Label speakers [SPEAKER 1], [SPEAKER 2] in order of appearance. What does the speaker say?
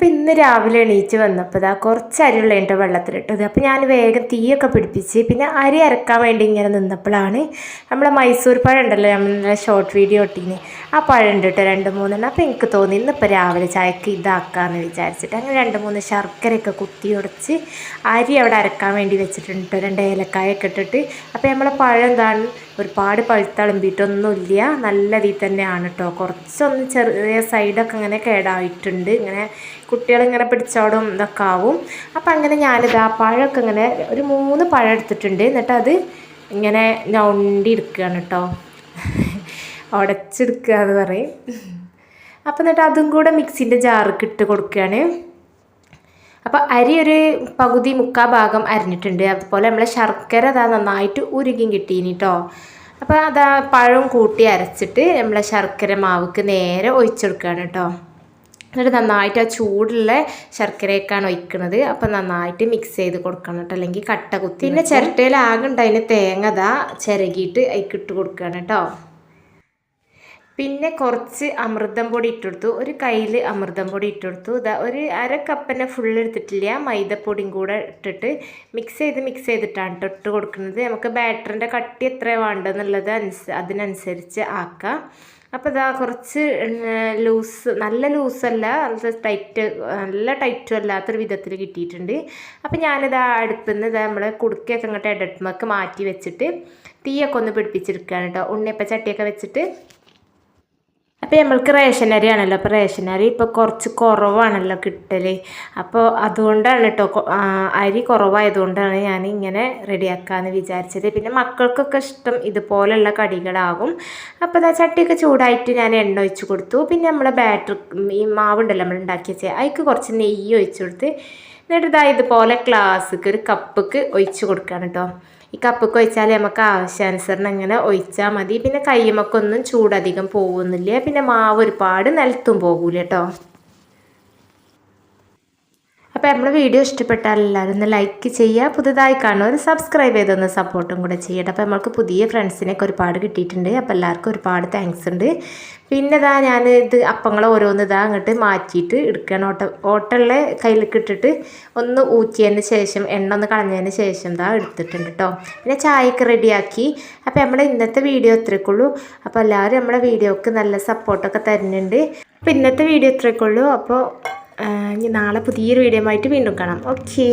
[SPEAKER 1] അപ്പോൾ ഇന്ന് രാവിലെ എണീച്ച് വന്നപ്പോൾ ഇതാ കുറച്ച് അരിയുള്ള എന്റെ വെള്ളത്തിലിട്ടത്. അപ്പോൾ ഞാൻ വേഗം തീയൊക്കെ പിടിപ്പിച്ച് പിന്നെ അരി അരക്കാൻ വേണ്ടി ഇങ്ങനെ നിന്നപ്പോഴാണ് നമ്മളെ മൈസൂർ പഴം ഉണ്ടല്ലോ നമ്മളെ ഷോർട്ട് വീഡിയോ ഇട്ടീന്. ആ പഴം ഉണ്ട് കേട്ടോ രണ്ട് മൂന്നെണ്ണം. അപ്പോൾ എനിക്ക് തോന്നി ഇന്നിപ്പോൾ രാവിലെ ചായക്ക് ഇതാക്കാമെന്ന് വിചാരിച്ചിട്ട് അങ്ങനെ രണ്ട് മൂന്ന് ശർക്കരയൊക്കെ കുത്തി ഉടച്ച് അരി അവിടെ അരക്കാൻ വേണ്ടി വെച്ചിട്ടുണ്ട് രണ്ട് ഏലക്കായൊക്കെ ഇട്ടിട്ട്. അപ്പോൾ നമ്മളെ പഴം എന്താണ് ഒരുപാട് പഴുത്തളമ്പിയിട്ടൊന്നുമില്ല നല്ല രീതി തന്നെയാണ് കേട്ടോ. കുറച്ചൊന്ന് ചെറിയ സൈഡൊക്കെ ഇങ്ങനെ കേടായിട്ടുണ്ട് ഇങ്ങനെ കുട്ടികളിങ്ങനെ പിടിച്ചോടും ഇതൊക്കെ ആവും അപ്പം അങ്ങനെ ഞാനിത് പഴമൊക്കെ ഇങ്ങനെ ഒരു മൂന്ന് പഴം എടുത്തിട്ടുണ്ട്. എന്നിട്ട് അത് ഇങ്ങനെ ഞൊണ്ടി എടുക്കുകയാണ് കേട്ടോ. ഉടച്ചെടുക്കുക എന്ന് പറയും. അപ്പം എന്നിട്ട് അതും കൂടെ മിക്സിന്റെ ജാർക്ക് ഇട്ട് കൊടുക്കുകയാണ്. അപ്പോൾ അരി ഒരു പകുതി മുക്കാ ഭാഗം അരിഞ്ഞിട്ടുണ്ട്. അതുപോലെ നമ്മളെ ശർക്കര അതാ നന്നായിട്ട് ഉരുകിയും കിട്ടീനി കേട്ടോ അപ്പോൾ അതാ പഴം കൂട്ടി അരച്ചിട്ട് നമ്മളെ ശർക്കര മാവുക്ക് നേരെ ഒഴിച്ചെടുക്കുകയാണ് കേട്ടോ എന്നിട്ട് നന്നായിട്ട് ആ ചൂടുള്ള ശർക്കരയൊക്കെയാണ് ഒഴിക്കുന്നത് അപ്പം നന്നായിട്ട് മിക്സ് ചെയ്ത് കൊടുക്കണം കേട്ടോ. അല്ലെങ്കിൽ കട്ട കുത്തി. പിന്നെ ചിരട്ടയിൽ ആകെ ഉണ്ടായതിന് തേങ്ങ അതാ ചിരകിയിട്ട് അതിക്കിട്ട് കൊടുക്കുകയാണ് കേട്ടോ. പിന്നെ കുറച്ച് അമൃതം പൊടി ഇട്ടെടുത്തു. ഒരു കയ്യിൽ അമൃതം പൊടി ഇട്ടെടുത്തു. ഇതാ ഒരു അര കപ്പിനെ ഫുൾ എടുത്തിട്ടില്ല. മൈദപ്പൊടിയും കൂടെ ഇട്ടിട്ട് മിക്സ് ചെയ്ത് മിക്സ് ചെയ്തിട്ടാണ് ഇട്ട് കൊടുക്കുന്നത്. നമുക്ക് ബാറ്ററിന്റെ കട്ടി എത്ര വേണ്ടെന്നുള്ളത് അനുസ അതിനനുസരിച്ച് ആക്കാം. അപ്പോൾ ഇതാ കുറച്ച് ലൂസ് നല്ല ലൂസല്ല നല്ല ടൈറ്റ് നല്ല ടൈറ്റും അല്ലാത്തൊരു വിധത്തിൽ കിട്ടിയിട്ടുണ്ട്. അപ്പോൾ ഞാനിതാ അടുപ്പിൽ നിന്ന് ഇതാ നമ്മളെ കുടുക്കയൊക്കെ ഇങ്ങോട്ട് ഇടട്ടുമൊക്കെ മാറ്റി വെച്ചിട്ട് തീയൊക്കെ ഒന്ന് പിടിപ്പിച്ചെടുക്കുകയാണ് കേട്ടോ ഉണ്ണിയപ്പ ചട്ടിയൊക്കെ വെച്ചിട്ട് അപ്പോൾ നമ്മൾക്ക് റേഷൻ ആണല്ലോ. അപ്പോൾ റേഷൻ അരി ഇപ്പോൾ കുറച്ച് കുറവാണല്ലോ കിട്ടൽ അപ്പോൾ അതുകൊണ്ടാണ് കേട്ടോ അരി കുറവായതുകൊണ്ടാണ് ഞാൻ ഇങ്ങനെ റെഡിയാക്കാമെന്ന് വിചാരിച്ചത്. പിന്നെ മക്കൾക്കൊക്കെ ഇഷ്ടം ഇതുപോലെയുള്ള കടികളാകും. അപ്പോൾ അതാ ചട്ടിയൊക്കെ ചൂടായിട്ട് ഞാൻ എണ്ണ ഒഴിച്ച് കൊടുത്തു. പിന്നെ നമ്മുടെ ബാറ്റർ ഈ മാവുണ്ടല്ലോ നമ്മൾ ഉണ്ടാക്കി വെച്ചാൽ അതിക്ക് കുറച്ച് നെയ്യ് ഒഴിച്ച് കൊടുത്ത് എന്നിട്ട് ഇതാ ഇതുപോലെ ഗ്ലാസ്സിക്ക് ഒരു കപ്പ്ക്ക് ഒഴിച്ച് കൊടുക്കുകയാണ് കേട്ടോ ഈ കപ്പൊക്കെ ഒഴിച്ചാൽ നമുക്ക് ആവശ്യാനുസരണം ഇങ്ങനെ ഒഴിച്ചാൽ മതി. പിന്നെ കയ്യുമൊക്കെ ഒന്നും ചൂടധികം പോകുന്നില്ല പിന്നെ മാവ് ഒരുപാട് നിലത്തും പോകൂല കേട്ടോ അപ്പോൾ നമ്മുടെ വീഡിയോ ഇഷ്ടപ്പെട്ടാൽ എല്ലാവരും ഒന്ന് ലൈക്ക് ചെയ്യുക. പുതുതായി കാണുന്നവർ സബ്സ്ക്രൈബ് ചെയ്തൊന്ന് സപ്പോർട്ടും കൂടെ ചെയ്യട്ടെ. അപ്പോൾ നമ്മൾക്ക് പുതിയ ഫ്രണ്ട്സിനെയൊക്കെ ഒരുപാട് കിട്ടിയിട്ടുണ്ട്. അപ്പോൾ എല്ലാവർക്കും ഒരുപാട് താങ്ക്സ് ഉണ്ട്. പിന്നെ ഇതാ ഞാൻ ഇത് അപ്പങ്ങൾ ഓരോന്ന് ഇതാ അങ്ങോട്ട് മാറ്റിയിട്ട് എടുക്കുകയാണ് ഓട്ട ഓട്ടമുള്ള കയ്യിലേക്ക് ഇട്ടിട്ട് ഒന്ന് ഊറ്റിയതിന് ശേഷം എണ്ണ ഒന്ന് കളഞ്ഞതിന് ശേഷം ഇതാ എടുത്തിട്ടുണ്ട് കേട്ടോ പിന്നെ ചായയൊക്കെ റെഡിയാക്കി. അപ്പോൾ നമ്മുടെ ഇന്നത്തെ വീഡിയോ ഇത്രയ്ക്കുള്ളൂ അപ്പോൾ എല്ലാവരും നമ്മുടെ വീഡിയോക്ക് നല്ല സപ്പോർട്ടൊക്കെ തരുന്നുണ്ട്. അപ്പോൾ ഇന്നത്തെ വീഡിയോ ഇത്രയ്ക്കുള്ളൂ അപ്പോൾ ഇനി നാളെ പുതിയൊരു വീഡിയോ ആയിട്ട് വീണ്ടും കാണാം. ഓക്കേ